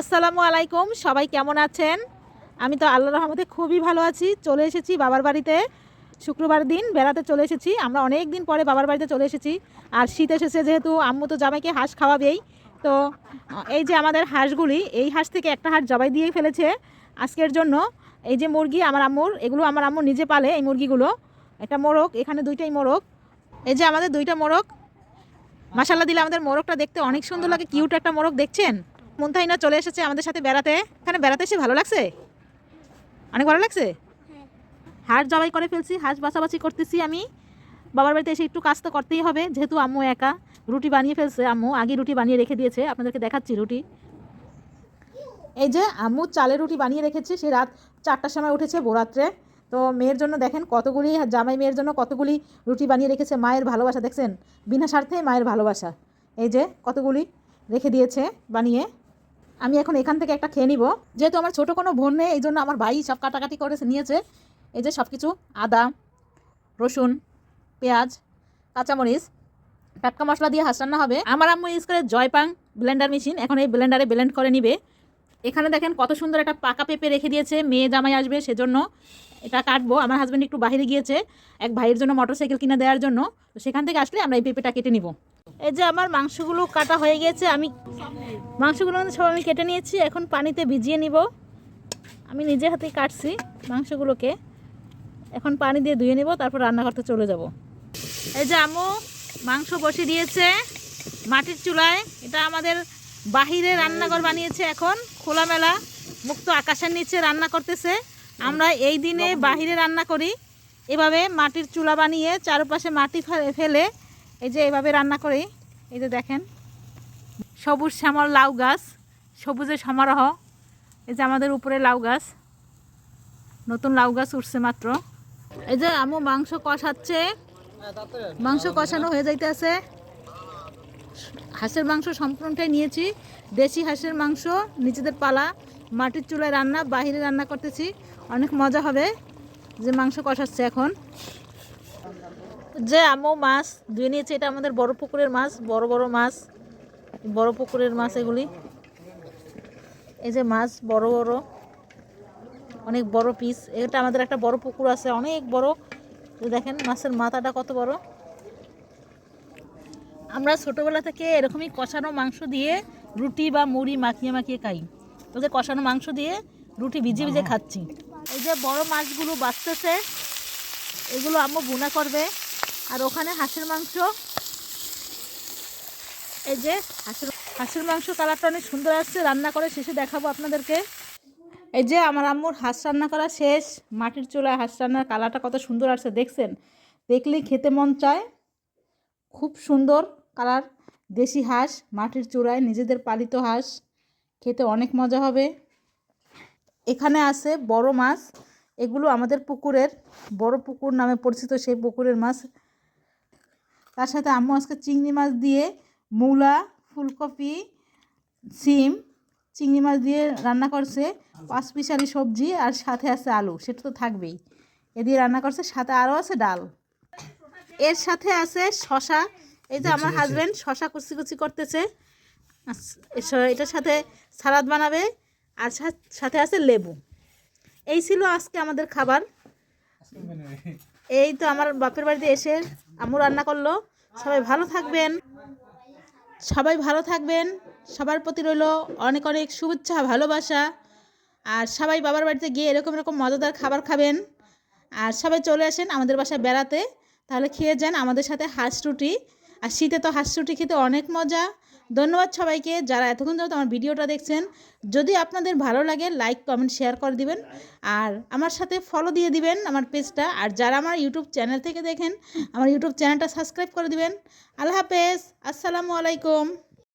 আসসালামু আলাইকুম, সবাই কেমন আছেন? আমি তো আল্লাহ রহমতে খুবই ভালো আছি, চলে এসেছি বাবার বাড়িতে। শুক্রবার দিন বেড়াতে চলে এসেছি, আমরা অনেক দিন পরে বাবার বাড়িতে চলে এসেছি। আর শীত এসেছে যেহেতু, আম্মু তো জামাইকে হাঁস খাওয়াবেই। তো, এই যে আমাদের হাঁসগুলি, এই হাঁস থেকে একটা হাঁস জবাই দিয়ে ফেলেছে আজকের জন্য। এই যে মুরগি আমার আম্মুর, এগুলো আমার আম্মু নিজে পালে এই মুরগিগুলো। একটা মোরগ, এখানে দুইটাই মোরগ। এই যে আমাদের দুইটা মোরগ। মাসাল্লাহ দিলে আমাদের মোরগটা দেখতে অনেক সুন্দর লাগে, কিউট একটা মোরগ, দেখছেন? মুন্তাহিনা চলে এসেছে আমাদের সাথে বেড়াতে। এখানে বেড়াতে এসে ভালো লাগছে? অনেক ভালো লাগছে? হাঁস জবাই করে ফেলছি, হাঁস বাছাবাছি করতেছি আমি। বাবার বাড়িতে এসে একটু কাজ তো করতেই হবে, যেহেতু আম্মু একা। রুটি বানিয়ে ফেলছে আম্মু, আগে রুটি বানিয়ে রেখে দিয়েছে, আপনাদেরকে দেখাচ্ছি রুটি। এই যে আম্মু চালের রুটি বানিয়ে রেখেছে, সে রাত চারটার সময় উঠেছে বোরাত্রে তো মেয়ের জন্য দেখেন কতগুলি, জামাই মেয়ের জন্য কতগুলি রুটি বানিয়ে রেখেছে, মায়ের ভালোবাসা, দেখছেন? বিনা স্বার্থে মায়ের ভালোবাসা। এই যে কতগুলি রেখে দিয়েছে বানিয়ে। আমি এখন এখান থেকে একটা খেয়ে নিব। যেহেতু আমার ছোট কোনো বোন নেই এই জন্য আমার ভাই সব কাটাকাটি করে নিয়েছে। এই যে সব কিছু আদা, রসুন, পেঁয়াজ, কাঁচামরিচ, টাটকা মশলা দিয়ে হাঁস রান্না হবে। আমার আম্মু ইউজ করে জয়পাং ব্লেন্ডার মেশিন এখন এই ব্লেন্ডারে ব্লেন্ড করে নিবে। এখানে দেখেন কত সুন্দর একটা পাকা পেঁপে রেখে দিয়েছে, মেয়ে জামাই আসবে সেজন্য। এটা কাটবো, আমার হাজব্যান্ড একটু বাইরে গিয়েছে, এক ভাইয়ের জন্য মোটরসাইকেল কিনে দেওয়ার জন্য। তো সেখান থেকে আসলে আমরা এই পেঁপেটা কেটে নিব। এই যে আমার মাংসগুলো কাটা হয়ে গিয়েছে আমি মাংসগুলো সব আমি কেটে নিয়েছি, এখন পানিতে ভিজিয়ে নিব। আমি নিজে হাতেই কাটছি মাংসগুলোকে। এখন পানি দিয়ে ধুয়ে নেব, তারপর রান্না করতে চলে যাব। এই যে আমু মাংস বসে দিয়েছে মাটির চুলায়। এটা আমাদের বাহিরে রান্নাঘর বানিয়েছে এখন, খোলামেলা, মুক্ত আকাশের নিচে রান্না করতেছে। আমরা এই দিনে বাহিরে রান্না করি। এভাবে মাটির চুলা বানিয়ে চারপাশে মাটি ফেলে এই যে এইভাবে রান্না করি, এই যে দেখেন। সবুজ শ্যামল লাউ গাছ সবুজের সমারোহ। এই যে আমাদের উপরে লাউ গাছ, নতুন লাউ গাছ উঠছে মাত্র। এই যে আমু মাংস কষাচ্ছে, মাংস কষানো হয়ে যাইতেছে। হাঁসের মাংস সম্পূর্ণটাই নিয়েছি। দেশি হাঁসের মাংস, নিজেদের পালা, মাটির চুলায় রান্না, বাহিরে রান্না করতেছি। অনেক মজা হবে যে মাংস কষাচ্ছে এখন। যে আমও মাছ ধুয়ে নিয়েছে এটা আমাদের বড় পুকুরের মাছ বড় বড় মাছ বড় পুকুরের মাছ এগুলি। এই যে মাছ বড় বড় অনেক বড় পিস এটা আমাদের একটা বড় পুকুর আছে অনেক বড়। দেখেন মাছের মাথাটা কত বড়। আমরা ছোটোবেলা থেকে এরকমই কষানো মাংস দিয়ে রুটি বা মুড়ি মাখিয়ে মাখিয়ে খাই। ওই যে কষানো মাংস দিয়ে রুটি ভিজে ভিজে খাচ্ছি। এই যে বড় মাছগুলো বাঁচতেছে এগুলো আম্মু বোনা করবে। আর ওখানে হাঁসের মাংস। এই যে হাঁসের হাঁসের মাংস কালারটা অনেক সুন্দর আসছে। রান্না করে শেষে দেখাবো আপনাদেরকে। এই যে আমার আম্মুর হাঁস রান্না করা শেষ। মাটির চুলায় হাঁস রান্নার কালারটা কত সুন্দর আসছে, দেখছেন? দেখলেই খেতে মন চায়। খুব সুন্দর কালার। দেশি হাঁস, মাটির চূড়ায় নিজেদের পালিত হাঁস। খেতে অনেক মজা হবে। এখানে আছে বড় মাছ। এগুলো আমাদের পুকুরের, বড় পুকুর নামে পরিচিত সেই পুকুরের মাছ। তার সাথে আম্মু আজকে চিংড়ি মাছ দিয়ে মূলা ফুলকপি সিম চিংড়ি মাছ দিয়ে রান্না করছে। পাঁচ পিসারি সবজি আর সাথে আছে আলু সেটা তো থাকবেই। এ দিয়ে রান্না করছে সাথে আরও আছে ডাল। এর সাথে আছে শশা। এই যে আমার হাজব্যান্ড শশা কুচি কুচি করতেছে। এটার সাথে সালাদ বানাবে আর সাথে আছে লেবু। এই ছিল আজকে আমাদের খাবার। এই তো আমার বাপের বাড়িতে এসে আম্মু রান্না করল। সবাই ভালো থাকবেন। সবাই ভালো থাকবেন। সবার প্রতি রইল অনেক অনেক শুভেচ্ছা, ভালোবাসা। আর সবাই বাবার বাড়িতে গিয়ে এরকম এরকম মজাদার খাবার খাবেন। আর সবাই চলে আসেন আমাদের বাসায় বেড়াতে। তাহলে খেয়ে যান আমাদের সাথে হাঁস রুটি। আর শীতে তো হাঁস রুটি খেতে অনেক মজা। ধন্যবাদ সবাইকে যারা এতক্ষণ যাবত আমার ভিডিওটা দেখছেন। যদি আপনাদের ভালো লাগে লাইক কমেন্ট শেয়ার করে দিবেন। আর আমার সাথে ফলো দিয়ে দিবেন আমার পেজটা আর যারা আমার ইউটিউব চ্যানেল থেকে দেখেন, আমার ইউটিউব চ্যানেলটা সাবস্ক্রাইব করে দিবেন। আল্লাহ হাফেজ। আসসালামু আলাইকুম।